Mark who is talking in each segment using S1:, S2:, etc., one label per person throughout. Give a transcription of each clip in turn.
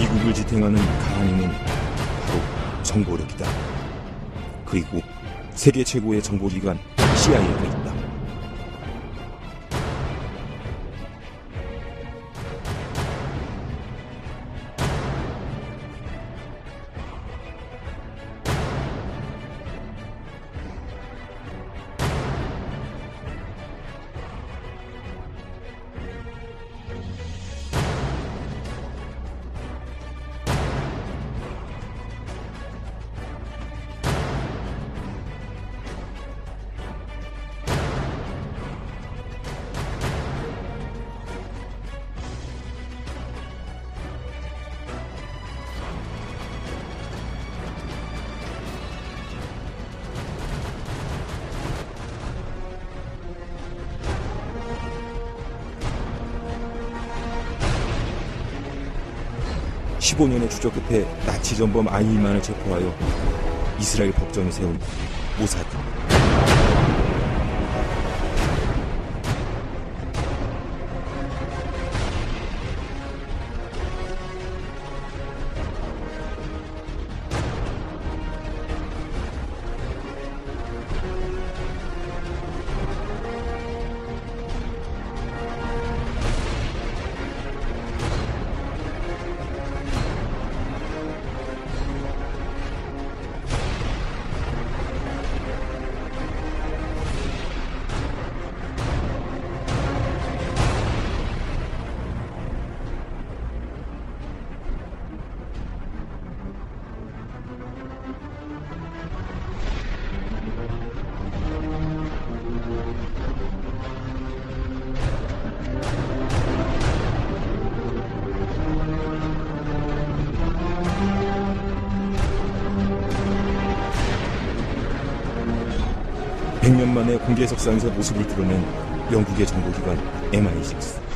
S1: 미국을 지탱하는 강한 힘은 바로 정보력이다. 그리고 세계 최고의 정보기관 CIA가 있다. (15년의) 추적 끝에 나치 전범 아이만을 체포하여 이스라엘 법정에 세운 모사드 (100년) 만에 공개 석상에서 모습을 드러낸 영국의 정보기관 MI6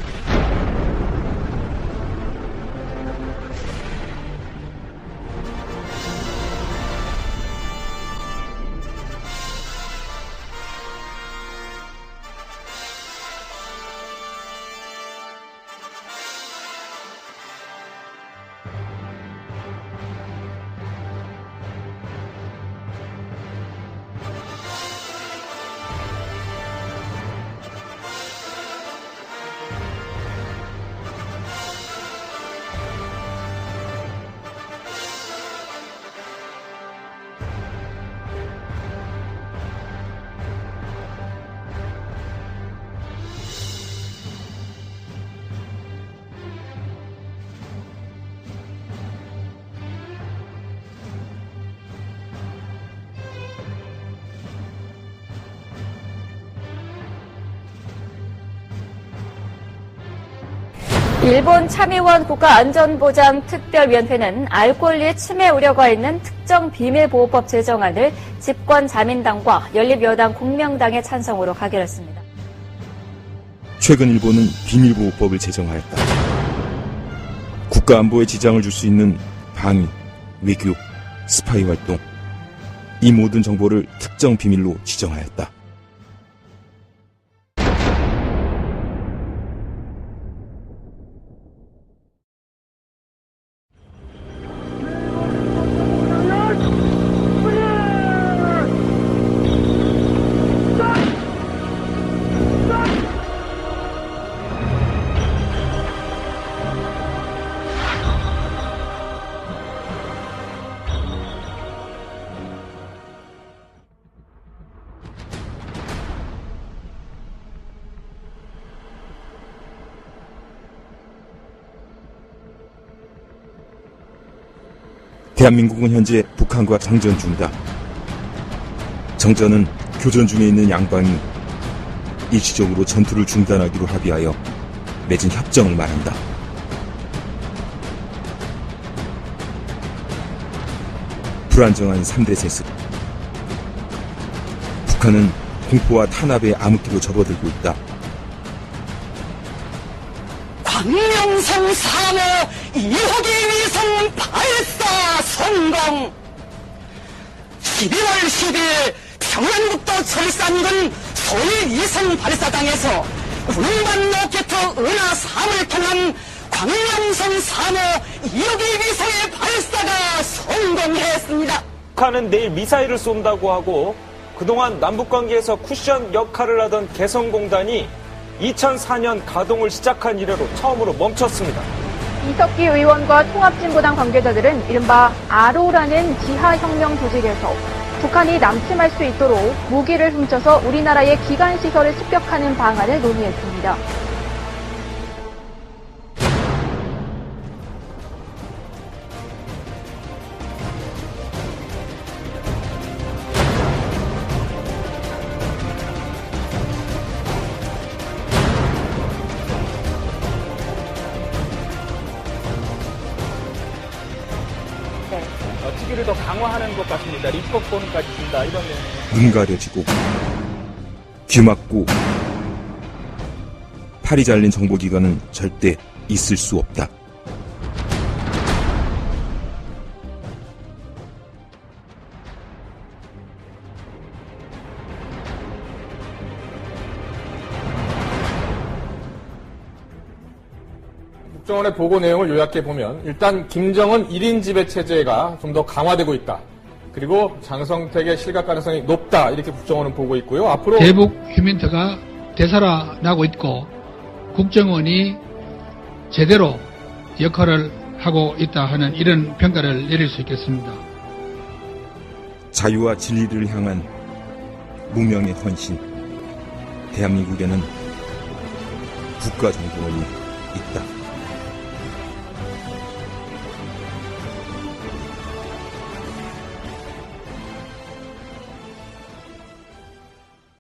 S2: 일본 참의원 국가안전보장특별위원회는 알 권리의 침해 우려가 있는 특정 비밀보호법 제정안을 집권자민당과 연립여당 공명당의 찬성으로 가결했습니다.
S1: 최근 일본은 비밀보호법을 제정하였다. 국가안보에 지장을 줄 수 있는 방위, 외교, 스파이 활동, 이 모든 정보를 특정 비밀로 지정하였다. 대한민국은 현재 북한과 장전 중이다. 정전은 교전 중에 있는 양방이 일시적으로 전투를 중단하기로 합의하여 맺은 협정을 말한다. 불안정한 3대 세습. 북한은 공포와 탄압의 암흑기로 접어들고 있다.
S3: 광명성 3호 2호기 위성 발사 성공 11월 10일 평안북도 철산군 소일 위성 발사장에서 군반 로켓 은하 3을 통한 광명성 3호 2억의 위성의 발사가 성공했습니다.
S4: 북한은 내일 미사일을 쏜다고 하고 그동안 남북 관계에서 쿠션 역할을 하던 개성공단이 2004년 가동을 시작한 이래로 처음으로 멈췄습니다.
S5: 이석기 의원과 통합진보당 관계자들은 이른바 아로라는 지하혁명 조직에서 북한이 남침할 수 있도록 무기를 훔쳐서 우리나라의 기관시설을 습격하는 방안을 논의했습니다.
S6: 어, 특위를 더 강화하는 것 같습니다. 입법권까지 준다 이런.
S1: 눈 가려지고 귀 막고 팔이 잘린 정보기관은 절대 있을 수 없다.
S7: 국정원의 보고 내용을 요약해 보면 일단 김정은 1인 지배 체제가 좀 더 강화되고 있다. 그리고 장성택의 실각 가능성이 높다. 이렇게 국정원은 보고 있고요. 앞으로
S8: 대북 휴민트가 되살아나고 있고 국정원이 제대로 역할을 하고 있다 하는 이런 평가를 내릴 수 있겠습니다.
S1: 자유와 진리를 향한 무명의 헌신. 대한민국에는 국가정보원이 있다.